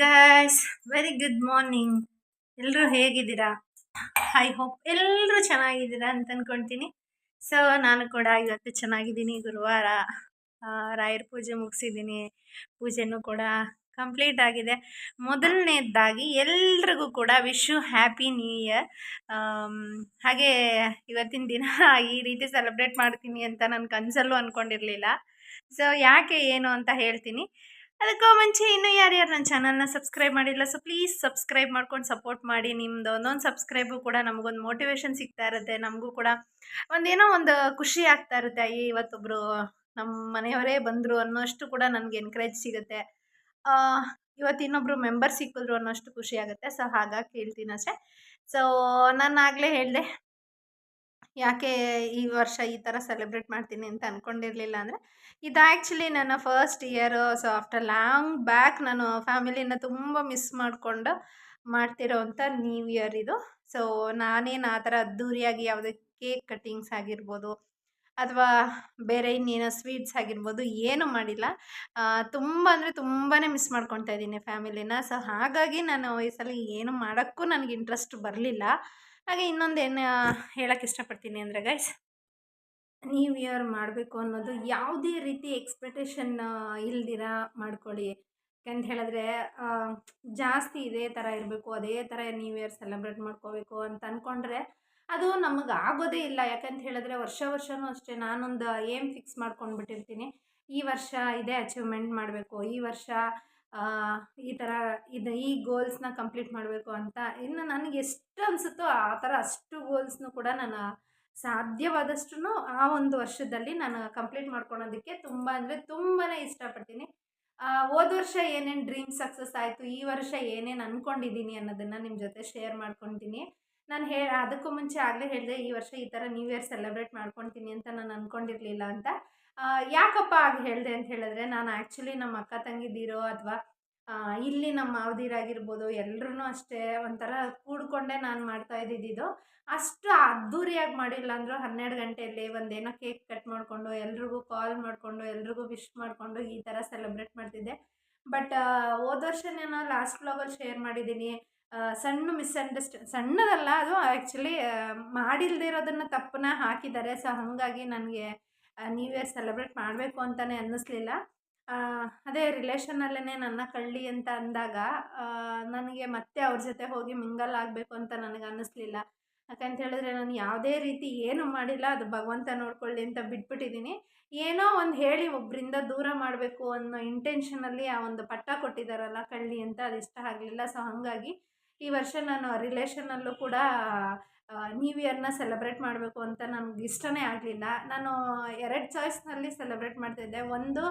Guys very good morning ಎಲ್ಲರೂ ಹೇಗಿದ್ದೀರಾ? I hope ಎಲ್ಲರೂ ಚೆನ್ನಾಗಿದ್ದೀರಾ ಅಂತ ಅಂದ್ಕೊಳ್ತೀನಿ ಸೊ ನಾನು ಕೂಡ ಇವತ್ತು ಚೆನ್ನಾಗಿದ್ದೀನಿ ಗುರುವಾರ. ರಾಯರ್ ಪೂಜೆ ಮುಗಿಸಿದ್ದೀನಿ. ಪೂಜೆನೂ ಕೂಡ ಕಂಪ್ಲೀಟ್ ಆಗಿದೆ. ಮೊದಲನೇದಾಗಿ ಎಲ್ರಿಗೂ ಕೂಡ ವಿಶ್ ಹ್ಯಾಪಿ ನ್ಯೂ ಇಯರ್ ಹಾಗೆ ಇವತ್ತಿನ ದಿನ ಈ ರೀತಿ ಸೆಲೆಬ್ರೇಟ್ ಮಾಡ್ತೀನಿ ಅಂತ ನಾನು ಕನಸಲ್ಲೂ ಅಂದ್ಕೊಂಡಿರಲಿಲ್ಲ ಸೊ ಯಾಕೆ ಏನು ಅಂತ ಹೇಳ್ತೀನಿ. ಅದಕ್ಕೂ ಮುಂಚೆ ಇನ್ನೂ ಯಾರ್ಯಾರು ನನ್ನ ಚಾನಲ್ನ ಸಬ್ಸ್ಕ್ರೈಬ್ ಮಾಡಿಲ್ಲ ಸೊ ಪ್ಲೀಸ್ ಸಬ್ಸ್ಕ್ರೈಬ್ ಮಾಡ್ಕೊಂಡು ಸಪೋರ್ಟ್ ಮಾಡಿ. ನಿಮ್ಮದು ಒಂದೊಂದು ಸಬ್ಸ್ಕ್ರೈಬು ಕೂಡ ನಮಗೊಂದು ಮೋಟಿವೇಶನ್ ಸಿಗ್ತಾ ಇರುತ್ತೆ. ನಮಗೂ ಕೂಡ ಒಂದೇನೋ ಒಂದು ಖುಷಿ ಆಗ್ತಾ ಇರುತ್ತೆ. ಅಯ್ಯ ಇವತ್ತೊಬ್ಬರು ನಮ್ಮ ಮನೆಯವರೇ ಬಂದರು ಅನ್ನೋಷ್ಟು ಕೂಡ ನನಗೆ ಎನ್ಕರೇಜ್ ಸಿಗುತ್ತೆ. ಇವತ್ತು ಇನ್ನೊಬ್ಬರು ಮೆಂಬರ್ ಸಿಕ್ಕಿದ್ರು ಅನ್ನೋಷ್ಟು ಖುಷಿ ಆಗುತ್ತೆ. ಸೊ ಹಾಗಾಗಿ ಹೇಳ್ತೀನಿ ಅಷ್ಟೇ. ಸೊ ನಾನು ಆಗಲೇ ಹೇಳಿದೆ, ಯಾಕೆ ಈ ವರ್ಷ ಈ ಥರ ಸೆಲೆಬ್ರೇಟ್ ಮಾಡ್ತೀನಿ ಅಂತ ಅಂದ್ಕೊಂಡಿರಲಿಲ್ಲ ಅಂದರೆ ಇದು ಆ್ಯಕ್ಚುಲಿ ನನ್ನ first year so after long back ನಾನು ಫ್ಯಾಮಿಲಿನ ತುಂಬ ಮಿಸ್ ಮಾಡಿಕೊಂಡು ಮಾಡ್ತಿರೋವಂಥ ನ್ಯೂ ಇಯರ್ ಇದು. ಸೊ ನಾನೇನು ಆ ಥರ ಅದ್ದೂರಿಯಾಗಿ ಯಾವುದೇ ಕೇಕ್ ಕಟ್ಟಿಂಗ್ಸ್ ಆಗಿರ್ಬೋದು ಅಥವಾ ಬೇರೆ ಇನ್ನೇನೋ ಸ್ವೀಟ್ಸ್ ಆಗಿರ್ಬೋದು ಏನೂ ಮಾಡಿಲ್ಲ. ತುಂಬ ಅಂದರೆ ತುಂಬಾ ಮಿಸ್ ಮಾಡ್ಕೊತಾ ಇದ್ದೀನಿ ಫ್ಯಾಮಿಲಿನ ಸೊ ಹಾಗಾಗಿ ನಾನು ಈ ಸಲ ಏನು ಮಾಡೋಕ್ಕೂ ನನಗೆ ಇಂಟ್ರೆಸ್ಟ್ ಬರಲಿಲ್ಲ. ಹಾಗೆ ಇನ್ನೊಂದು ಏನು ಹೇಳೋಕ್ಕೆ ಇಷ್ಟಪಡ್ತೀನಿ ಅಂದರೆ ಗೈಸ್ ನ್ಯೂ ಇಯರ್ ಮಾಡಬೇಕು ಅನ್ನೋದು ಯಾವುದೇ ರೀತಿ ಎಕ್ಸ್ಪೆಕ್ಟೇಷನ್ ಇಲ್ದಿರ ಮಾಡ್ಕೊಳ್ಳಿ. ಯಾಕಂತ ಹೇಳಿದ್ರೆ ಜಾಸ್ತಿ ಇದೇ ಥರ ಇರಬೇಕು, ಅದೇ ಥರ ನ್ಯೂ ಇಯರ್ ಸೆಲೆಬ್ರೇಟ್ ಮಾಡ್ಕೋಬೇಕು ಅಂತ ಅಂದ್ಕೊಂಡ್ರೆ ಅದು ನಮಗೆ ಆಗೋದೇ ಇಲ್ಲ. ಯಾಕಂತ ಹೇಳಿದ್ರೆ ವರ್ಷ ವರ್ಷವೂ ಅಷ್ಟೇ ನಾನೊಂದು ಏಮ್ ಫಿಕ್ಸ್ ಮಾಡ್ಕೊಂಡು ಬಿಟ್ಟಿರ್ತೀನಿ ಈ ವರ್ಷ ಇದೇ ಅಚೀವ್ಮೆಂಟ್ ಮಾಡಬೇಕು, ಈ ವರ್ಷ ಈ ಥರ ಇದು, ಈ ಗೋಲ್ಸ್ನ ಕಂಪ್ಲೀಟ್ ಮಾಡಬೇಕು ಅಂತ ಇನ್ನು ನನಗೆ ಎಷ್ಟು ಅನಿಸುತ್ತೋ ಆ ಥರ ಅಷ್ಟು ಗೋಲ್ಸ್ನು ಕೂಡ ನಾನು ಸಾಧ್ಯವಾದಷ್ಟು ಆ ಒಂದು ವರ್ಷದಲ್ಲಿ ನಾನು ಕಂಪ್ಲೀಟ್ ಮಾಡ್ಕೊಳೋದಕ್ಕೆ ತುಂಬ ಅಂದರೆ ತುಂಬಾ ಇಷ್ಟಪಡ್ತೀನಿ. ಹೋದ ವರ್ಷ ಏನೇನು ಡ್ರೀಮ್ ಸಕ್ಸಸ್ ಆಯಿತು, ಈ ವರ್ಷ ಏನೇನು ಅಂದ್ಕೊಂಡಿದ್ದೀನಿ ಅನ್ನೋದನ್ನು ನಿಮ್ಮ ಜೊತೆ ಶೇರ್ ಮಾಡ್ಕೊತೀನಿ. ನಾನು ಹೇ, ಅದಕ್ಕೂ ಮುಂಚೆ ಆಗಲೇ ಹೇಳಿದೆ, ಈ ವರ್ಷ ಈ ಥರ ನ್ಯೂ ಇಯರ್ ಸೆಲೆಬ್ರೇಟ್ ಮಾಡ್ಕೊತೀನಿ ಅಂತ ನಾನು ಅಂದ್ಕೊಂಡಿರಲಿಲ್ಲ ಅಂತ. ಯಾಕಪ್ಪ ಆಗ ಹೇಳಿದೆ ಅಂತ ಹೇಳಿದ್ರೆ, ನಾನು ಆ್ಯಕ್ಚುಲಿ ನಮ್ಮ ಅಕ್ಕ ತಂಗಿದ್ದೀರೋ ಅಥವಾ ಇಲ್ಲಿ ನಮ್ಮ ಮಾವದಿರಾಗಿರ್ಬೋದು ಎಲ್ಲರೂ ಅಷ್ಟೇ ಒಂಥರ ಕೂಡ್ಕೊಂಡೇ ನಾನು ಮಾಡ್ತಾ ಇದ್ದಿದ್ದು ಅಷ್ಟು ಅದ್ಧೂರಿಯಾಗಿ ಮಾಡಿಲ್ಲ ಅಂದರೂ ಹನ್ನೆರಡು ಗಂಟೆಯಲ್ಲಿ ಒಂದೇನೋ ಕೇಕ್ ಕಟ್ ಮಾಡಿಕೊಂಡು, ಎಲ್ರಿಗೂ ಕಾಲ್ ಮಾಡಿಕೊಂಡು, ಎಲ್ರಿಗೂ ವಿಶ್ ಮಾಡಿಕೊಂಡು ಈ ಥರ ಸೆಲೆಬ್ರೇಟ್ ಮಾಡ್ತಿದ್ದೆ. ಬಟ್ ಹೋದ ವರ್ಷ ನಾನು ಲಾಸ್ಟ್ ಬ್ಲಾಗಲ್ಲಿ ಶೇರ್ ಮಾಡಿದ್ದೀನಿ. ಸಣ್ಣ ಮಿಸ್ಅಂಡರ್ಸ್ಟ್ಯಾ ಸಣ್ಣದಲ್ಲ ಅದು ಆ್ಯಕ್ಚುಲಿ ಮಾಡಿಲ್ಲದೆ ಇರೋದನ್ನು ತಪ್ಪನ್ನ ಹಾಕಿದ್ದಾರೆ. ಸೊ, ಹಾಗಾಗಿ ನನಗೆ ನ್ಯೂ ಇಯರ್ ಸೆಲೆಬ್ರೇಟ್ ಮಾಡಬೇಕು ಅಂತಲೇ ಅನ್ನಿಸ್ಲಿಲ್ಲ. ಅದೇ ರಿಲೇಷನಲ್ಲೇ ನನ್ನ ಕಳ್ಳಿ ಅಂತ ಅಂದಾಗ ನನಗೆ ಮತ್ತೆ ಅವ್ರ ಜೊತೆ ಹೋಗಿ ಮಿಂಗಲ್ ಆಗಬೇಕು ಅಂತ ನನಗೆ ಅನ್ನಿಸ್ಲಿಲ್ಲ. ಯಾಕಂತ ಹೇಳಿದ್ರೆ ನಾನು ಯಾವುದೇ ರೀತಿ ಏನು ಮಾಡಿಲ್ಲ, ಅದು ಭಗವಂತ ನೋಡ್ಕೊಳ್ಳಿ ಅಂತ ಬಿಟ್ಬಿಟ್ಟಿದ್ದೀನಿ ಏನೋ ಒಂದು ಹೇಳಿ ಒಬ್ಬರಿಂದ ದೂರ ಮಾಡಬೇಕು ಅನ್ನೋ ಇಂಟೆನ್ಷನಲ್ಲಿ ಆ ಒಂದು ಪಟ್ಟ ಕೊಟ್ಟಿದ್ದಾರಲ್ಲ ಕಳ್ಳಿ ಅಂತ ಅದು ಇಷ್ಟ ಆಗಲಿಲ್ಲ. ಸೊ ಹಾಗಾಗಿ ಈ ವರ್ಷ ನಾನು ರಿಲೇಷನಲ್ಲೂ ಕೂಡ ನ್ಯೂ ಇಯರ್ನ ಸೆಲೆಬ್ರೇಟ್ ಮಾಡಬೇಕು ಅಂತ ನನಗೆ ಇಷ್ಟನೇ ಆಗಲಿಲ್ಲ. ನಾನು ಎರಡು ಚಾಯ್ಸ್ನಲ್ಲಿ ಸೆಲೆಬ್ರೇಟ್ ಮಾಡ್ತಿದ್ದೆ ಒಂದು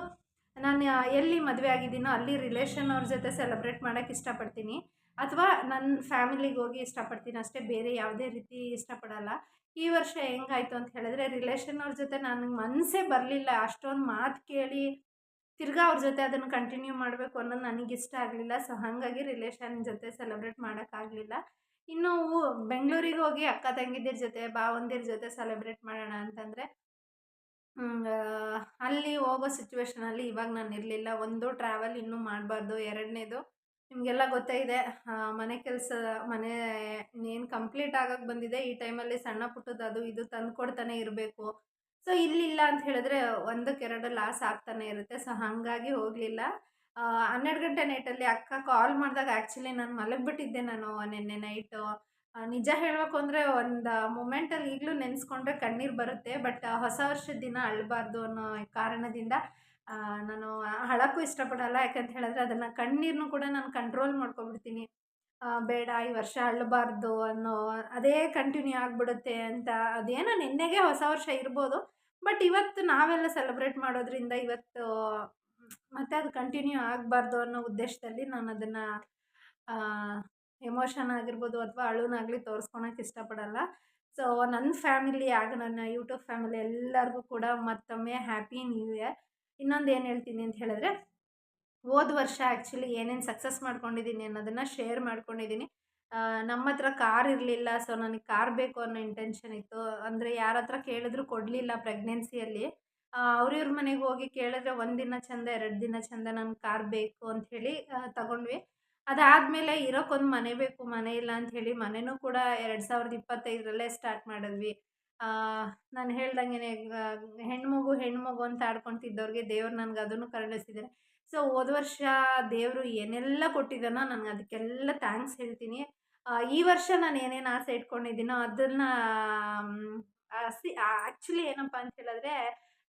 ನಾನು ಎಲ್ಲಿ ಮದುವೆ ಆಗಿದ್ದೀನೋ ಅಲ್ಲಿ ರಿಲೇಷನ್ ಅವ್ರ ಜೊತೆ ಸೆಲೆಬ್ರೇಟ್ ಮಾಡೋಕ್ಕೆ ಇಷ್ಟಪಡ್ತೀನಿ. ಅಥವಾ ನನ್ನ ಫ್ಯಾಮಿಲಿಗೆ ಹೋಗಿ ಇಷ್ಟಪಡ್ತೀನಿ ಅಷ್ಟೇ, ಬೇರೆ ಯಾವುದೇ ರೀತಿ ಇಷ್ಟಪಡಲ್ಲ. ಈ ವರ್ಷ ಹೆಂಗಾಯ್ತು ಅಂತ ಹೇಳಿದ್ರೆ ರಿಲೇಷನ್ ಅವ್ರ ಜೊತೆ ನನಗೆ ಮನಸ್ಸೇ ಬರಲಿಲ್ಲ. ಅಷ್ಟೊಂದು ಮಾತು ಕೇಳಿ ತಿರ್ಗಾ ಅವ್ರ ಜೊತೆ ಅದನ್ನು ಕಂಟಿನ್ಯೂ ಮಾಡಬೇಕು ಅನ್ನೋದು ಇಷ್ಟ ಆಗಲಿಲ್ಲ. ಸೊ ಹಾಗಾಗಿ ರಿಲೇಷನ್ ಜೊತೆ ಸೆಲೆಬ್ರೇಟ್ ಮಾಡೋಕ್ಕಾಗಲಿಲ್ಲ ಇನ್ನು ಬೆಂಗಳೂರಿಗೆ ಹೋಗಿ ಅಕ್ಕ ತಂಗಿದಿರ ಜೊತೆ ಭಾವಂದಿರ ಜೊತೆ ಸೆಲೆಬ್ರೇಟ್ ಮಾಡೋಣ ಅಂತಂದರೆ ಅಲ್ಲಿ ಹೋಗೋ ಸಿಚುವೇಶನಲ್ಲಿ ಇವಾಗ ನಾನು ಇರಲಿಲ್ಲ. ಒಂದು ಟ್ರಾವೆಲ್ ಇನ್ನೂ ಮಾಡಬಾರ್ದು. ಎರಡನೇದು ನಿಮಗೆಲ್ಲ ಗೊತ್ತೇ ಇದೆ ಮನೆ ಕೆಲಸ, ಮನೆ ಏನು ಕಂಪ್ಲೀಟ್ ಆಗಕ್ಕೆ ಬಂದಿದೆ. ಈ ಟೈಮಲ್ಲಿ ಸಣ್ಣ ಪುಟ್ಟದ್ದು ಅದು ಇದು ತಂದು ಕೊಡ್ತಾನೆ ಇರಬೇಕು. ಸೊ ಇಲ್ಲಿಲ್ಲ ಅಂತ ಹೇಳಿದ್ರೆ ಒಂದಕ್ಕೆರಡು ಲಾಸ್ ಆಗ್ತಾನೆ ಇರುತ್ತೆ. ಸೊ ಹಾಗಾಗಿ ಹೋಗಲಿಲ್ಲ. ಹನ್ನೆರಡು ಗಂಟೆ ನೈಟಲ್ಲಿ ಅಕ್ಕ ಕಾಲ್ ಮಾಡಿದಾಗ ಆ್ಯಕ್ಚುಲಿ ನಾನು ಮಲಗಿಬಿಟ್ಟಿದ್ದೆ ನಾನು ನಿನ್ನೆ ನೈಟು ನಿಜ ಹೇಳಬೇಕು ಅಂದರೆ ಒಂದು ಮೂಮೆಂಟಲ್ಲಿ ಈಗಲೂ ನೆನೆಸ್ಕೊಂಡ್ರೆ ಕಣ್ಣೀರು ಬರುತ್ತೆ ಬಟ್ ಹೊಸ ವರ್ಷದ ದಿನ ಅಳಬಾರ್ದು ಅನ್ನೋ ಕಾರಣದಿಂದ ನಾನು ಅಳಕ್ಕೂ ಇಷ್ಟಪಡಲ್ಲ. ಯಾಕಂತ ಹೇಳಿದ್ರೆ ಅದನ್ನು ಕಣ್ಣೀರನ್ನು ಕೂಡ ನಾನು ಕಂಟ್ರೋಲ್ ಮಾಡ್ಕೊಬಿಡ್ತೀನಿ ಬೇಡ, ಈ ವರ್ಷ ಅಳಬಾರ್ದು ಅನ್ನೋ ಅದೇ ಕಂಟಿನ್ಯೂ ಆಗಿಬಿಡುತ್ತೆ ಅಂತ. ಅದೇನೋ ನಿನ್ನೆಗೆ ಹೊಸ ವರ್ಷ ಇರ್ಬೋದು ಬಟ್ ಇವತ್ತು ನಾವೆಲ್ಲ ಸೆಲೆಬ್ರೇಟ್ ಮಾಡೋದ್ರಿಂದ ಇವತ್ತು, ಮತ್ತೆ ಅದು ಕಂಟಿನ್ಯೂ ಆಗಬಾರ್ದು ಅನ್ನೋ ಉದ್ದೇಶದಲ್ಲಿ ನಾನು ಅದನ್ನು ಎಮೋಷನ್ ಆಗಿರ್ಬೋದು ಅಥವಾ ಅಳುನಾಗಲಿ ತೋರಿಸ್ಕೊಳಕ್ಕೆ ಇಷ್ಟಪಡಲ್ಲ. ಸೊ ನನ್ನ ಫ್ಯಾಮಿಲಿ ಆಗ ನನ್ನ ಯೂಟ್ಯೂಬ್ ಫ್ಯಾಮಿಲಿ ಎಲ್ಲರಿಗೂ ಕೂಡ ಮತ್ತೊಮ್ಮೆ ಹ್ಯಾಪಿ ನ್ಯೂ ಇಯರ್. ಇನ್ನೊಂದು ಏನು ಹೇಳ್ತೀನಿ ಅಂತ ಹೇಳಿದ್ರೆ, ಹೋದ ವರ್ಷ ಆ್ಯಕ್ಚುಲಿ ಏನೇನು ಸಕ್ಸಸ್ ಮಾಡ್ಕೊಂಡಿದ್ದೀನಿ ಅನ್ನೋದನ್ನು ಶೇರ್ ಮಾಡ್ಕೊಂಡಿದ್ದೀನಿ ನಮ್ಮ ಹತ್ರ ಕಾರ್ ಇರಲಿಲ್ಲ, ಸೊ ನನಗೆ ಕಾರ್ ಬೇಕು ಅನ್ನೋ ಇಂಟೆನ್ಷನ್ ಇತ್ತು. ಅಂದರೆ ಯಾರ ಹತ್ರ ಕೇಳಿದ್ರು ಕೊಡಲಿಲ್ಲ ಪ್ರೆಗ್ನೆನ್ಸಿಯಲ್ಲಿ ಅವ್ರಿವ್ರ ಮನೆಗೆ ಹೋಗಿ ಕೇಳಿದ್ರೆ ಒಂದು ದಿನ ಚಂದ, ಎರಡು ದಿನ ಚಂದ ನನಗೆ ಕಾರ್ ಬೇಕು ಅಂಥೇಳಿ ತಗೊಂಡ್ವಿ. ಅದಾದಮೇಲೆ ಇರೋಕ್ಕೊಂದು ಮನೆ ಬೇಕು, ಮನೆ ಇಲ್ಲ ಅಂತ ಹೇಳಿ ಮನೆನೂ ಕೂಡ ಎರಡು ಸಾವಿರದ ಇಪ್ಪತ್ತೈದರಲ್ಲೇ ಸ್ಟಾರ್ಟ್ ಮಾಡಿದ್ವಿ. ನಾನು ಹೇಳ್ದಂಗೆ ಹೆಣ್ಮಗು ಹೆಣ್ಮಗು ಅಂತ ಆಡ್ಕೊತಿದ್ದವ್ರಿಗೆ ದೇವ್ರು ನನ್ಗೆ ಅದನ್ನು ಕರುಣಿಸಿದ್ದಾರೆ ಸೊ ಹೋದ ವರ್ಷ ದೇವರು ಏನೆಲ್ಲ ಕೊಟ್ಟಿದ್ದಾನೋ ನನಗೆ ಅದಕ್ಕೆಲ್ಲ ಥ್ಯಾಂಕ್ಸ್ ಹೇಳ್ತೀನಿ. ಈ ವರ್ಷ ನಾನು ಏನೇನು ಆಸೆ ಇಟ್ಕೊಂಡಿದ್ದೀನೋ ಅದನ್ನು ಸಿ ಆ್ಯಕ್ಚುಲಿ ಏನಪ್ಪ ಅಂತ ಹೇಳಿದ್ರೆ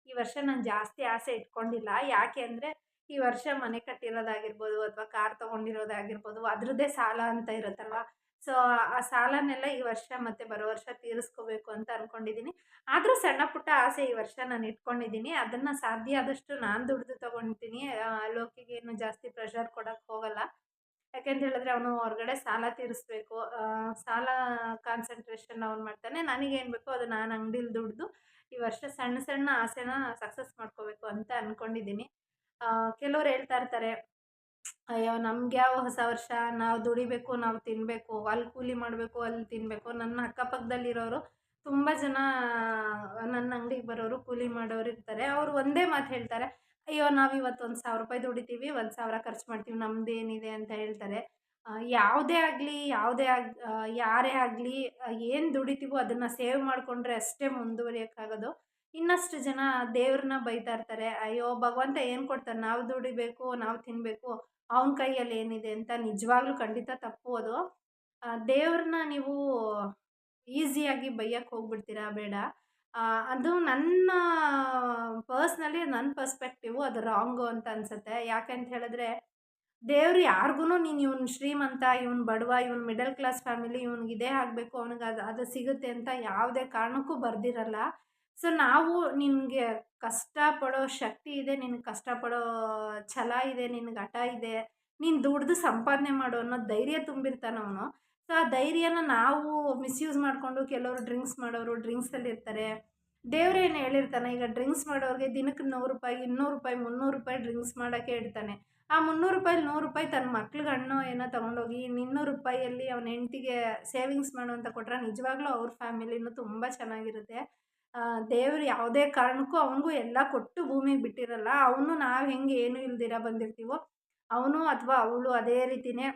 ಈ ವರ್ಷ ನಾನು ಜಾಸ್ತಿ ಆಸೆ ಇಟ್ಕೊಂಡಿಲ್ಲ. ಯಾಕೆ ಅಂದರೆ ಈ ವರ್ಷ ಮನೆ ಕಟ್ಟಿರೋದಾಗಿರ್ಬೋದು ಅಥವಾ ಕಾರ್ ತೊಗೊಂಡಿರೋದಾಗಿರ್ಬೋದು ಅದರದ್ದೇ ಸಾಲ ಅಂತ ಇರುತ್ತಲ್ವ? ಸೊ ಆ ಸಾಲನೆಲ್ಲ ಈ ವರ್ಷ ಮತ್ತೆ ಬರೋ ವರ್ಷ ತೀರಿಸ್ಕೋಬೇಕು ಅಂತ ಅಂದ್ಕೊಂಡಿದ್ದೀನಿ ಆದರೂ ಸಣ್ಣ ಪುಟ್ಟ ಆಸೆ ಈ ವರ್ಷ ನಾನು ಇಟ್ಕೊಂಡಿದ್ದೀನಿ ಅದನ್ನು ಸಾಧ್ಯ ಆದಷ್ಟು ನಾನು ದುಡ್ದು ಲೋಕಿಗೆ ಏನು ಜಾಸ್ತಿ ಪ್ರೆಷರ್ ಕೊಡೋಕ್ಕೆ ಹೋಗಲ್ಲ. ಯಾಕೆಂತ ಹೇಳಿದ್ರೆ ಅವನು ಹೊರಗಡೆ ಸಾಲ ತೀರಿಸ್ಬೇಕು. ಸಾಲ ಕಾನ್ಸಂಟ್ರೇಷನ್ ಅವ್ನು ಮಾಡ್ತಾನೆ. ನನಗೇನು ಬೇಕೋ ಅದು ನಾನು ಅಂಗಡಿಲಿ ದುಡ್ದು ಈ ವರ್ಷ ಸಣ್ಣ ಸಣ್ಣ ಆಸೆನ ಸಕ್ಸಸ್ ಮಾಡ್ಕೋಬೇಕು ಅಂತ ಅಂದ್ಕೊಂಡಿದ್ದೀನಿ ಕೆಲವ್ರು ಹೇಳ್ತಾ ಇರ್ತಾರೆ, ಅಯ್ಯೋ, ನಮ್ಗೆ ಯಾವ ಹೊಸ ವರ್ಷ, ನಾವು ದುಡಿಬೇಕು, ನಾವು ತಿನ್ನಬೇಕು ಅಲ್ಲಿ ಕೂಲಿ ಮಾಡಬೇಕು, ಅಲ್ಲಿ ತಿನ್ನಬೇಕು ನನ್ನ ಅಕ್ಕಪಕ್ಕದಲ್ಲಿರೋರು ತುಂಬ ಜನ, ನನ್ನ ಅಂಗಡಿಗೆ ಬರೋರು ಕೂಲಿ ಮಾಡೋರು ಇರ್ತಾರೆ. ಅವರು ಒಂದೇ ಮಾತು ಹೇಳ್ತಾರೆ, ಅಯ್ಯೋ, ನಾವು ಇವತ್ತು ಒಂದು ಸಾವಿರ ರೂಪಾಯಿ ದುಡಿತೀವಿ, ಒಂದು ಸಾವಿರ ಖರ್ಚು ಮಾಡ್ತೀವಿ ನಮ್ಮದೇನಿದೆ ಅಂತ ಹೇಳ್ತಾರೆ. ಯಾವುದೇ ಆಗಲಿ, ಯಾವುದೇ ಆಗ ಯಾರೇ ಆಗಲಿ ಏನು ದುಡಿತೀವೋ ಅದನ್ನು ಸೇವ್ ಮಾಡಿಕೊಂಡ್ರೆ ಅಷ್ಟೇ ಮುಂದುವರಿಯೋಕ್ಕಾಗೋದು. ಇನ್ನಷ್ಟು ಜನ ದೇವ್ರನ್ನ ಬೈತಾ ಇರ್ತಾರೆ, ಅಯ್ಯೋ, ಭಗವಂತ ಏನು ಕೊಡ್ತಾರೆ ನಾವು ದುಡಿಬೇಕು, ನಾವು ತಿನ್ನಬೇಕು ಅವನ ಕೈಯಲ್ಲಿ ಏನಿದೆ ಅಂತ ನಿಜವಾಗ್ಲೂ ಖಂಡಿತ ತಪ್ಪು ಅದು. ದೇವ್ರನ್ನ ನೀವು ಈಸಿಯಾಗಿ ಬೈಯಕ್ಕೆ ಹೋಗ್ಬಿಡ್ತೀರಾ? ಬೇಡ. ಅದು ನನ್ನ ಪರ್ಸ್ನಲಿ ನನ್ನ ಪರ್ಸ್ಪೆಕ್ಟಿವು ಅದು ರಾಂಗು ಅಂತ ಅನಿಸುತ್ತೆ. ಯಾಕೆ ಅಂತ ಹೇಳಿದ್ರೆ, ದೇವ್ರು ಯಾರಿಗೂ ನೀನು ಇವ್ನು ಶ್ರೀಮಂತ, ಇವ್ನು ಬಡವ, ಇವ್ನು ಮಿಡಲ್ ಕ್ಲಾಸ್ ಫ್ಯಾಮಿಲಿ ಇವನಿಗೆ ಇದೇ ಆಗಬೇಕು, ಅವನಿಗೆ ಅದು ಅದು ಸಿಗುತ್ತೆ ಅಂತ ಯಾವುದೇ ಕಾರಣಕ್ಕೂ ಬರ್ದಿರಲ್ಲ. ಸೊ, ನಾವು ನಿನಗೆ ಕಷ್ಟಪಡೋ ಶಕ್ತಿ ಇದೆ ನಿನಗೆ ಕಷ್ಟಪಡೋ ಛಲ ಇದೆ ನಿನಗೆ ಹಠ ಇದೆ, ನೀನು ದುಡ್ದು ಸಂಪಾದನೆ ಮಾಡು ಅನ್ನೋ ಧೈರ್ಯ ತುಂಬಿರ್ತಾನೆ ಅವನು. ಸೊ, ಆ ಧೈರ್ಯನ ನಾವು ಮಿಸ್ಯೂಸ್ ಮಾಡಿಕೊಂಡು ಕೆಲವರು ಡ್ರಿಂಕ್ಸ್ ಮಾಡೋರು ಡ್ರಿಂಕ್ಸಲ್ಲಿ ಇರ್ತಾರೆ ದೇವ್ರೇನು ಹೇಳಿರ್ತಾನೆ, ಈಗ ಡ್ರಿಂಕ್ಸ್ ಮಾಡೋರಿಗೆ ದಿನಕ್ಕೆ ನೂರು ರೂಪಾಯಿ, ಇನ್ನೂರು ರೂಪಾಯಿ, ಮುನ್ನೂರು ರೂಪಾಯಿ ಡ್ರಿಂಕ್ಸ್ ಮಾಡೋಕ್ಕೆ ಇಡ್ತಾನೆ. ಆ ಮುನ್ನೂರು ರೂಪಾಯಿ ನೂರು ರೂಪಾಯಿ ತನ್ನ ಮಕ್ಳಿಗೆ ಹಣ್ಣು ಏನೋ ತೊಗೊಂಡೋಗಿ ಇನ್ನೂರು ರೂಪಾಯಿಯಲ್ಲಿ ಅವನ ಹೆಂಡತಿಗೆ ಸೇವಿಂಗ್ಸ್ ಮಾಡು ಅಂತ ಕೊಟ್ರೆ ನಿಜವಾಗ್ಲೂ ಅವ್ರ ಫ್ಯಾಮಿಲಿನೂ ತುಂಬ ಚೆನ್ನಾಗಿರುತ್ತೆ. ದೇವ್ರು ಯಾವುದೇ ಕಾರಣಕ್ಕೂ ಅವನಿಗೂ ಎಲ್ಲ ಕೊಟ್ಟು ಭೂಮಿಗೆ ಬಿಟ್ಟಿರಲ್ಲ, ಅವನು ನಾವು ಹೆಂಗೆ ಏನು ಇಲ್ದಿರ ಬಂದಿರ್ತೀವೋ, ಅವನು ಅಥವಾ ಅವಳು ಅದೇ ರೀತಿನೇ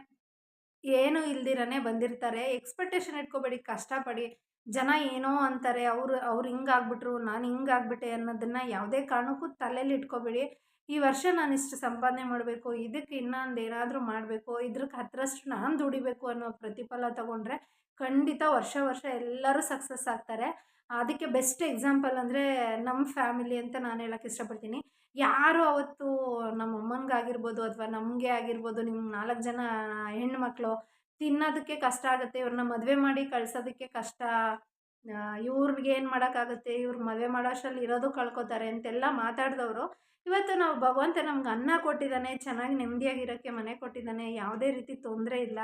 ಏನು ಇಲ್ದಿರನೇ ಬಂದಿರ್ತಾರೆ. ಎಕ್ಸ್ಪೆಕ್ಟೇಷನ್ ಇಟ್ಕೋಬೇಡಿ, ಕಷ್ಟಪಡಿ. ಜನ ಏನೋ ಅಂತಾರೆ, ಅವರು, ಅವ್ರು ಹಿಂಗಾಗ್ಬಿಟ್ರು, ನಾನು ಹಿಂಗಾಗ್ಬಿಟ್ಟೆ ಅನ್ನೋದನ್ನು ಯಾವುದೇ ಕಾರಣಕ್ಕೂ ತಲೆಯಲ್ಲಿ ಇಟ್ಕೋಬೇಡಿ. ಈ ವರ್ಷ ನಾನು ಇಷ್ಟು ಸಂಪಾದನೆ ಮಾಡಬೇಕು ಇದಕ್ಕೆ ಇನ್ನೊಂದು ಏನಾದರೂ ಮಾಡಬೇಕು ಇದ್ರಕ್ಕೆ ಹತ್ರಷ್ಟು ನಾನು ದುಡಿಬೇಕು ಅನ್ನೋ ಪ್ರತಿಫಲ ತಗೊಂಡ್ರೆ ಖಂಡಿತ ವರ್ಷ ವರ್ಷ ಎಲ್ಲರೂ ಸಕ್ಸಸ್ ಆಗ್ತಾರೆ. ಅದಕ್ಕೆ ಬೆಸ್ಟ್ ಎಕ್ಸಾಂಪಲ್ ಅಂದರೆ ನಮ್ಮ ಫ್ಯಾಮಿಲಿ ಅಂತ ನಾನು ಹೇಳೋಕ್ಕೆ ಇಷ್ಟಪಡ್ತೀನಿ. ಯಾರು ಅವತ್ತು ನಮ್ಮ ಅಮ್ಮನಿಗಾಗಿರ್ಬೋದು ಅಥವಾ ನಮಗೆ ಆಗಿರ್ಬೋದು ನಿಮ್ಮ ನಾಲ್ಕು ಜನ ಹೆಣ್ಮಕ್ಳು ತಿನ್ನೋದಕ್ಕೆ ಕಷ್ಟ ಆಗುತ್ತೆ ಇವ್ರನ್ನ ಮದುವೆ ಮಾಡಿ ಕಳ್ಸೋದಕ್ಕೆ ಕಷ್ಟ ಇವ್ರಿಗೆ ಏನು ಮಾಡೋಕ್ಕಾಗುತ್ತೆ, ಇವ್ರು ಮದುವೆ ಮಾಡೋ ಅಷ್ಟರಲ್ಲಿ ಇರೋದು ಕಳ್ಕೊತಾರೆ ಅಂತೆಲ್ಲ ಮಾತಾಡಿದವರು. ಇವತ್ತು ನಾವು ಭಗವಂತ ನಮ್ಗೆ ಅನ್ನ ಕೊಟ್ಟಿದ್ದಾನೆ, ಚೆನ್ನಾಗಿ ನೆಮ್ಮದಿಯಾಗಿರೋಕ್ಕೆ ಮನೆ ಕೊಟ್ಟಿದ್ದಾನೆ, ಯಾವುದೇ ರೀತಿ ತೊಂದರೆ ಇಲ್ಲ.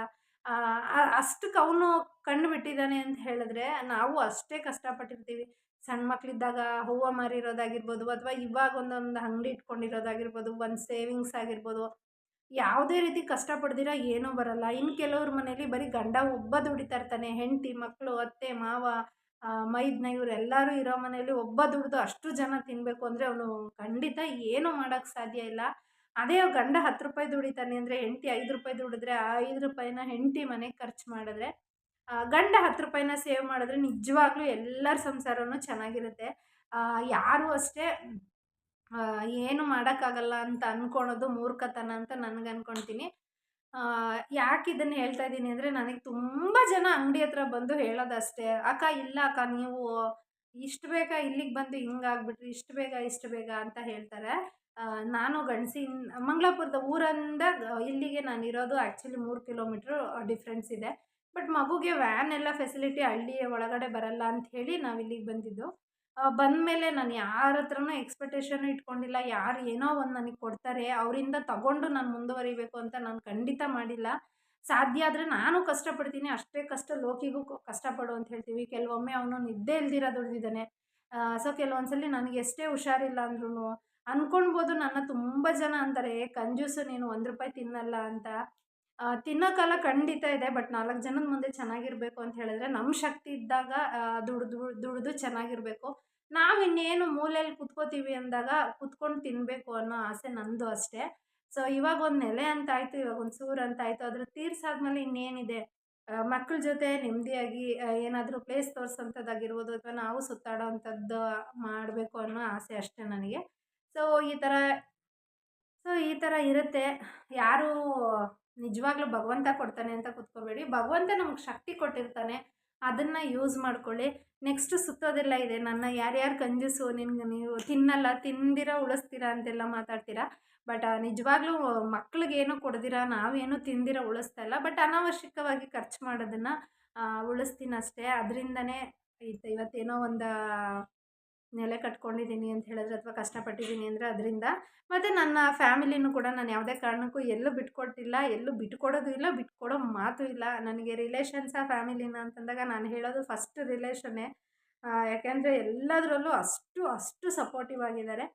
ಅಷ್ಟಕ್ಕೆ ಅವನು ಕಂಡು ಬಿಟ್ಟಿದ್ದಾನೆ ಅಂತ ಹೇಳಿದ್ರೆ ನಾವು ಅಷ್ಟೇ ಕಷ್ಟಪಟ್ಟಿರ್ತೀವಿ. ಸಣ್ಣ ಮಕ್ಕಳಿದ್ದಾಗ ಹೂವು ಮಾರಿರೋದಾಗಿರ್ಬೋದು ಅಥವಾ ಇವಾಗ ಒಂದೊಂದು ಅಂಗಡಿ ಇಟ್ಕೊಂಡಿರೋದಾಗಿರ್ಬೋದು, ಒಂದು ಸೇವಿಂಗ್ಸ್ ಆಗಿರ್ಬೋದು, ಯಾವುದೇ ರೀತಿ ಕಷ್ಟಪಡ್ದಿರ ಏನೂ ಬರಲ್ಲ. ಇನ್ನು ಕೆಲವ್ರ ಮನೇಲಿ ಬರೀ ಗಂಡ ಒಬ್ಬ ದುಡಿತಾ ಇರ್ತಾನೆ, ಹೆಂಡತಿ ಮಕ್ಕಳು ಅತ್ತೆ, ಮಾವ ಮೈದ್ನ ಇವರೆಲ್ಲರೂ ಇರೋ ಮನೆಯಲ್ಲಿ ಒಬ್ಬ ದುಡಿದು ಅಷ್ಟು ಜನ ತಿನ್ನಬೇಕು ಅಂದರೆ ಅವನು ಖಂಡಿತ ಏನೂ ಮಾಡೋಕ್ಕೆ ಸಾಧ್ಯ ಇಲ್ಲ. ಅದೇ ಗಂಡ ಹತ್ತು ರೂಪಾಯಿ ದುಡಿತಾನೆ ಅಂದರೆ ಹೆಂಡತಿ ಐದು ರೂಪಾಯಿ ದುಡಿದ್ರೆ ಆ ಐದು ರೂಪಾಯಿನ ಹೆಂಡತಿ ಮನೆಗೆ ಖರ್ಚು ಮಾಡಿದ್ರೆ ಗಂಡ ಹತ್ತು ರೂಪಾಯಿನ ಸೇವ್ ಮಾಡಿದ್ರೆ ನಿಜವಾಗ್ಲೂ ಎಲ್ಲರ ಸಂಸಾರವೂ ಚೆನ್ನಾಗಿರುತ್ತೆ. ಯಾರೂ ಅಷ್ಟೇ ಏನು ಮಾಡೋಕ್ಕಾಗಲ್ಲ ಅಂತ ಅಂದ್ಕೊಳೋದು ಮೂರ್ಖತನ ಅಂತ ನನಗೆ ಅಂದ್ಕೊತೀನಿ ಯಾಕೆ ಇದನ್ನು ಹೇಳ್ತಾ ಇದ್ದೀನಿ ಅಂದರೆ ನನಗೆ ತುಂಬ ಜನ ಅಂಗಡಿ ಹತ್ರ ಬಂದು ಹೇಳೋದಷ್ಟೇ, ಅಕ್ಕ ಇಲ್ಲ ಅಕ್ಕ ನೀವು ಇಷ್ಟು ಬೇಗ ಇಲ್ಲಿಗೆ ಬಂದು ಹಿಂಗಾಗ್ಬಿಟ್ರಿ ಇಷ್ಟು ಬೇಗ ಇಷ್ಟು ಬೇಗ, ಅಂತ ಹೇಳ್ತಾರೆ. ನಾನು ಗಂಡಸಿನ ಮಂಗಳಾಪುರದ ಊರಿಂದ ಇಲ್ಲಿಗೆ ನಾನು ಇರೋದು ಆ್ಯಕ್ಚುಲಿ ಮೂರು ಕಿಲೋಮೀಟ್ರ್ ಡಿಫ್ರೆನ್ಸ್ ಇದೆ. ಬಟ್ ಮಗುಗೆ ವ್ಯಾನ್ ಎಲ್ಲ ಫೆಸಿಲಿಟಿ ಹಳ್ಳಿಯ ಒಳಗಡೆ ಬರಲ್ಲ ಅಂತ ಹೇಳಿ ನಾವು ಇಲ್ಲಿಗೆ ಬಂದಿದ್ದು. ಬಂದಮೇಲೆ ನಾನು ಯಾರ ಹತ್ರನೂ ಎಕ್ಸ್ಪೆಕ್ಟೇಷನ್ ಇಟ್ಕೊಂಡಿಲ್ಲ. ಯಾರು ಏನೋ ಒಂದು ನನಗೆ ಕೊಡ್ತಾರೆ. ಅವರಿಂದ ತಗೊಂಡು ನಾನು ಮುಂದುವರಿಬೇಕು ಅಂತ ನಾನು ಖಂಡಿತ ಮಾಡಿಲ್ಲ. ಸಾಧ್ಯ ಆದರೆ ನಾನು ಕಷ್ಟಪಡ್ತೀನಿ. ಅಷ್ಟೇ ಕಷ್ಟ ಲೋಕಿಗೂ ಕಷ್ಟಪಡು ಅಂತ ಹೇಳ್ತೀವಿ. ಕೆಲವೊಮ್ಮೆ ಅವನು ನಿದ್ದೆ ಇಲ್ದಿರ ದುಡ್ದಿದ್ದಾನೆ. ಸೊ ಕೆಲವೊಂದ್ಸಲಿ ನನಗೆ ಎಷ್ಟೇ ಹುಷಾರಿಲ್ಲ ಅಂದ್ರೂ ಅಂದ್ಕೊಳ್ಬೋದು ನನ್ನ ತುಂಬ ಜನ ಅಂತಾರೆ ಕಂಜೂಸು, ನೀನು ಒಂದು ರೂಪಾಯಿ ತಿನ್ನಲ್ಲ ಅಂತ. ತಿನ್ನೋಕಲ್ಲ ತಿನ್ನೋಕಾಲ ಖಂಡಿತ ಇದೆ, ಬಟ್ ನಾಲ್ಕು ಜನದ ಮುಂದೆ ಚೆನ್ನಾಗಿರಬೇಕು ಅಂತ ಹೇಳಿದ್ರೆ ನಮ್ಮ ಶಕ್ತಿ ಇದ್ದಾಗ ದುಡ್ದು, ದುಡಿದು ಚೆನ್ನಾಗಿರಬೇಕು. ನಾವು ಇನ್ನೇನು ಮೂಲೆಯಲ್ಲಿ ಕುತ್ಕೋತೀವಿ ಅಂದಾಗ ಕುತ್ಕೊಂಡು ತಿನ್ನಬೇಕು ಅನ್ನೋ ಆಸೆ ನಂದು ಅಷ್ಟೇ. ಸೊ, ಇವಾಗ ಒಂದು ನೆಲೆ ಅಂತ ಆಯಿತು, ಇವಾಗ ಒಂದು ಸೂರು ಅಂತ ಅದ್ರ ತೀರ್ಸಾದ್ಮೇಲೆ ಇನ್ನೇನಿದೆ? ಮಕ್ಕಳ ಜೊತೆ ನೆಮ್ಮದಿಯಾಗಿ ಏನಾದರೂ ಪ್ಲೇಸ್ ತೋರಿಸೋಂಥದ್ದಾಗಿರ್ಬೋದು ಅಥವಾ ನಾವು ಸುತ್ತಾಡೋ ಅಂಥದ್ದು ಮಾಡಬೇಕು ಅನ್ನೋ ಆಸೆ ಅಷ್ಟೇ ನನಗೆ. ಸೊ, ಈ ಥರ ಸೊ, ಈ ಥರ ಇರುತ್ತೆ. ಯಾರು ನಿಜವಾಗ್ಲೂ ಭಗವಂತ ಕೊಡ್ತಾನೆ ಅಂತ ಕೂತ್ಕೋಬೇಡಿ ಭಗವಂತ ನಮ್ಗೆ ಶಕ್ತಿ ಕೊಟ್ಟಿರ್ತಾನೆ. ಅದನ್ನು ಯೂಸ್ ಮಾಡ್ಕೊಳ್ಳಿ. ನೆಕ್ಸ್ಟ್ ಸುತ್ತೋದೆಲ್ಲ ಇದೆ. ನನ್ನ ಯಾರ್ಯಾರು ಕಂಜೂಸು ನಿನ್ಗೆ ನೀವು ತಿನ್ನಲ್ಲ, ತಿಂದಿರ, ಉಳಿಸ್ತೀರಾ ಅಂತೆಲ್ಲ ಮಾತಾಡ್ತೀರಾ. ಬಟ್ ನಿಜವಾಗ್ಲೂ ಮಕ್ಳಿಗೇನು ಕೊಡ್ದಿರ, ನಾವೇನು ತಿಂದಿರ, ಉಳಿಸ್ತಾ ಇಲ್ಲ. ಬಟ್, ಅನಾವಶ್ಯಕವಾಗಿ ಖರ್ಚು ಮಾಡೋದನ್ನು ಉಳಿಸ್ತೀನಿ ಅಷ್ಟೇ ಅದರಿಂದನೇ ಇವತ್ತೇನೋ ಒಂದು ನೆಲೆ ಕಟ್ಕೊಂಡಿದ್ದೀನಿ ಅಂತ ಹೇಳಿದ್ರೆ ಅಥವಾ ಕಷ್ಟಪಟ್ಟಿದ್ದೀನಿ ಅಂದರೆ ಅದರಿಂದ. ಮತ್ತು ನನ್ನ ಫ್ಯಾಮಿಲಿನೂ ಕೂಡ ನಾನು ಯಾವುದೇ ಕಾರಣಕ್ಕೂ ಎಲ್ಲೂ ಬಿಟ್ಕೊಟ್ಟಿಲ್ಲ, ಎಲ್ಲೂ ಬಿಟ್ಕೊಡೋದು ಇಲ್ಲ, ಬಿಟ್ಕೊಡೋ ಮಾತು ಇಲ್ಲ. ನನಗೆ ರಿಲೇಷನ್ಸ ಫ್ಯಾಮಿಲಿನ ಅಂತಂದಾಗ ನಾನು ಹೇಳೋದು ಫಸ್ಟ್ ರಿಲೇಷನ್ನೇ ಯಾಕೆಂದರೆ ಎಲ್ಲದರಲ್ಲೂ ಅಷ್ಟು ಅಷ್ಟು ಸಪೋರ್ಟಿವ್ ಆಗಿದ್ದಾರೆ.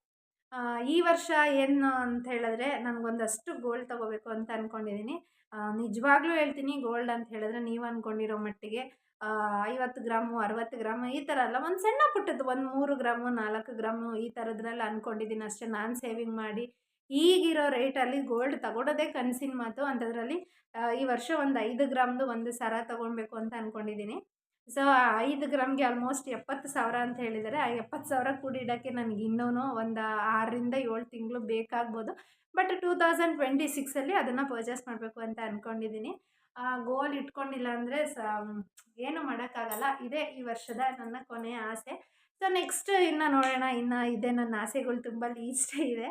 ಈ ವರ್ಷ ಏನು ಅಂತ ಹೇಳಿದ್ರೆ ನನಗೊಂದಷ್ಟು ಗೋಲ್ಡ್ ತೊಗೋಬೇಕು ಅಂತ ಅಂದ್ಕೊಂಡಿದ್ದೀನಿ ನಿಜವಾಗ್ಲೂ ಹೇಳ್ತೀನಿ ಗೋಲ್ಡ್ ಅಂತ ಹೇಳಿದ್ರೆ ನೀವು ಅಂದ್ಕೊಂಡಿರೋ ಮಟ್ಟಿಗೆ. ಐವತ್ತು ಗ್ರಾಮು, ಅರವತ್ತು ಗ್ರಾಮು ಈ ಥರ ಅಲ್ಲ ಒಂದು ಸಣ್ಣ ಪುಟ್ಟದ್ದು ಒಂದು ಮೂರು ಗ್ರಾಮು, ನಾಲ್ಕು ಗ್ರಾಮು ಈ ಥರದ್ರಲ್ಲಿ ಅಂದ್ಕೊಂಡಿದ್ದೀನಿ ಅಷ್ಟೇ. ನಾನು ಸೇವಿಂಗ್ ಮಾಡಿ ಈಗಿರೋ ರೇಟಲ್ಲಿ ಗೋಲ್ಡ್ ತಗೊಳೋದೇ ಕನಸಿನ ಮಾತು. ಅಂಥದ್ರಲ್ಲಿ ಈ ವರ್ಷ ಒಂದು ಐದು ಗ್ರಾಮ್ದು ಒಂದು ಸರ ತೊಗೊಳ್ಬೇಕು ಅಂತ ಅಂದ್ಕೊಂಡಿದ್ದೀನಿ ಸೊ ಐದು ಗ್ರಾಮ್ಗೆ ಆಲ್ಮೋಸ್ಟ್ ಎಪ್ಪತ್ತು ಸಾವಿರ ಅಂತ ಹೇಳಿದರೆ ಆ ಎಪ್ಪತ್ತು ಸಾವಿರ ಕೂಡಿಡೋಕ್ಕೆ ನನಗೆ ಇನ್ನೂ ಒಂದು ಆರರಿಂದ ಏಳು ತಿಂಗಳು ಬೇಕಾಗ್ಬೋದು. ಬಟ್ ಟೂ ತೌಸಂಡ್ ಟ್ವೆಂಟಿ ಸಿಕ್ಸಲ್ಲಿ ಅದನ್ನು ಪರ್ಚೇಸ್ ಮಾಡಬೇಕು ಅಂತ ಅಂದ್ಕೊಂಡಿದ್ದೀನಿ ಗೋಲ್ ಇಟ್ಕೊಂಡಿಲ್ಲ ಅಂದರೆ ಸ ಏನು ಮಾಡೋಕ್ಕಾಗಲ್ಲ. ಇದೇ ಈ ವರ್ಷದ ನನ್ನ ಕೊನೆಯ ಆಸೆ. ಸೊ ನೆಕ್ಸ್ಟ್ ಇನ್ನು ನೋಡೋಣ. ಇನ್ನು ಇದೆ ನನ್ನ ಆಸೆಗಳು ತುಂಬ ಲೀಸ್ಟ್ ಇದೆ.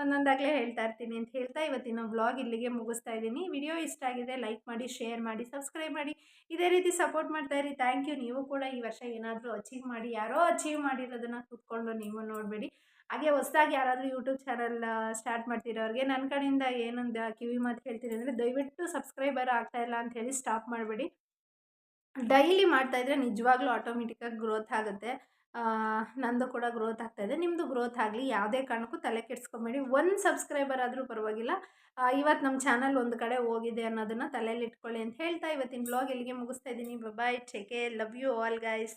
ಒಂದೊಂದಾಗಲೇ ಹೇಳ್ತಾ ಇರ್ತೀನಿ ಅಂತ ಹೇಳ್ತಾ ಇವತ್ತಿನ ವ್ಲಾಗ್ ಇಲ್ಲಿಗೆ ಮುಗಿಸ್ತಾ ಇದ್ದೀನಿ. ವಿಡಿಯೋ ಇಷ್ಟ ಆಗಿದೆ ಲೈಕ್ ಮಾಡಿ ಶೇರ್ ಮಾಡಿ ಸಬ್ಸ್ಕ್ರೈಬ್ ಮಾಡಿ. ಇದೇ ರೀತಿ ಸಪೋರ್ಟ್ ಮಾಡ್ತಾ ಇರಿ. ಥ್ಯಾಂಕ್ ಯು ನೀವು ಕೂಡ ಈ ವರ್ಷ ಏನಾದರೂ ಅಚೀವ್ ಮಾಡಿ, ಯಾರೋ ಅಚೀವ್ ಮಾಡಿರೋದನ್ನು ಕೂತ್ಕೊಂಡು ನೀವು ನೋಡಬೇಡಿ. ಹಾಗೆ ಹೊಸ್ದಾಗಿ ಯಾರಾದರೂ ಯೂಟ್ಯೂಬ್ ಚಾನಲ್ ಸ್ಟಾರ್ಟ್ ಮಾಡ್ತಿರೋರಿಗೆ ನನ್ನ ಕಡೆಯಿಂದ ಏನೊಂದು ಕಿವಿ ಮಾತು ಹೇಳ್ತೀನಿ ಅಂದರೆ ದಯವಿಟ್ಟು ಸಬ್ಸ್ಕ್ರೈಬರ್ ಆಗ್ತಾ ಇಲ್ಲ ಅಂತ ಹೇಳಿ ಸ್ಟಾಪ್ ಮಾಡಬೇಡಿ. ಡೈಲಿ ಮಾಡ್ತಾಯಿದ್ರೆ ನಿಜವಾಗ್ಲೂ ಆಟೋಮೆಟಿಕ್ಕಾಗಿ ಗ್ರೋತ್ ಆಗುತ್ತೆ. ನಂದು ಕೂಡ ಗ್ರೋತ್ ಆಗ್ತಾಯಿದೆ ನಿಮ್ಮದು ಗ್ರೋತ್ ಆಗಲಿ, ಯಾವುದೇ ಕಾರಣಕ್ಕೂ ತಲೆ ಕೆಡ್ಸ್ಕೊಬೇಡಿ. ಒಂದು ಸಬ್ಸ್ಕ್ರೈಬರ್ ಆದರೂ ಪರವಾಗಿಲ್ಲ. ಇವತ್ತು ನಮ್ಮ ಚಾನಲ್ ಒಂದು ಕಡೆ ಹೋಗಿದೆ ಅನ್ನೋದನ್ನು ತಲೆಯಲ್ಲಿ ಇಟ್ಕೊಳ್ಳಿ ಅಂತ ಹೇಳ್ತಾ ಇವತ್ತಿನ ಬ್ಲಾಗ್ ಇಲ್ಲಿಗೆ ಮುಗಿಸ್ತಾ ಇದ್ದೀನಿ. Bye take love you all guys